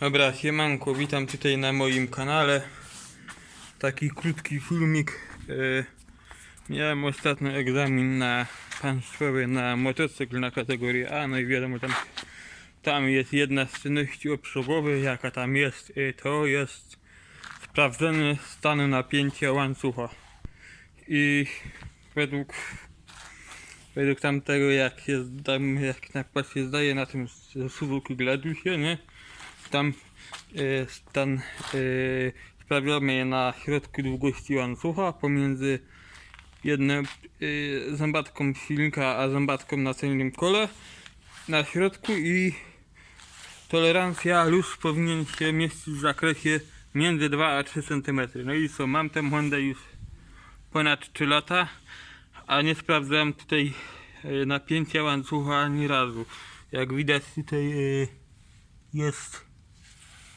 Dobra, siemanko, witam tutaj na moim kanale. Taki krótki filmik. E, miałem ostatnio egzamin na państwowy na motocykl na kategorię A, no i wiadomo tam, tam jest jedna z czynności obsługowych, jaka tam jest, e, to jest sprawdzenie stanu napięcia łańcucha. I według według tamtego jak jest tam, jak na przykład się zdaje na tym Suzuki Gladiusie, nie? Tam e, stan e, sprawiamy na środku długości łańcucha pomiędzy jedną e, zębatką silnika a zębatką na tylnym kole na środku i tolerancja luz powinien się mieścić w zakresie między 2 a 3 cm. No i co, mam tę Hondę już ponad 3 lata, a nie sprawdzałem tutaj e, napięcia łańcucha ani razu. Jak widać tutaj e, jest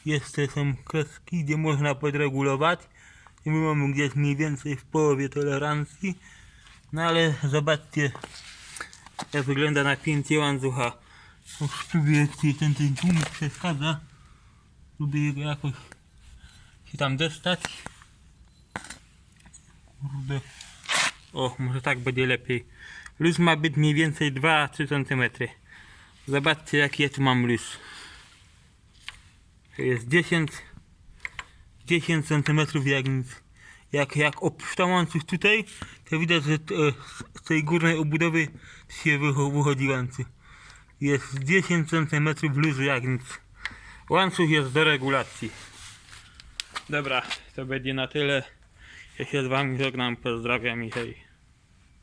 jest te są kreski, gdzie można podregulować. I my mamy gdzieś mniej więcej w połowie tolerancji. No ale zobaczcie jak wygląda napięcie łańcucha. Spróbuję tutaj ten, ten tłumik przeszkadza. Spróbuję go jakoś się tam dostać. Kurde. O może tak będzie lepiej. Luz ma być mniej więcej 2-3 cm zobaczcie jaki ja tu mam luz jest 10 10 cm jak nic. Jak, jak opuszczam łańcuch tutaj, to widać, że e, z tej górnej obudowy się wycho- wychodzi łańcuch. Jest 10 cm luzu jak nic. Łańcuch jest do regulacji. Dobra, to będzie na tyle. Ja się z wami żegnam, pozdrawiam i hej.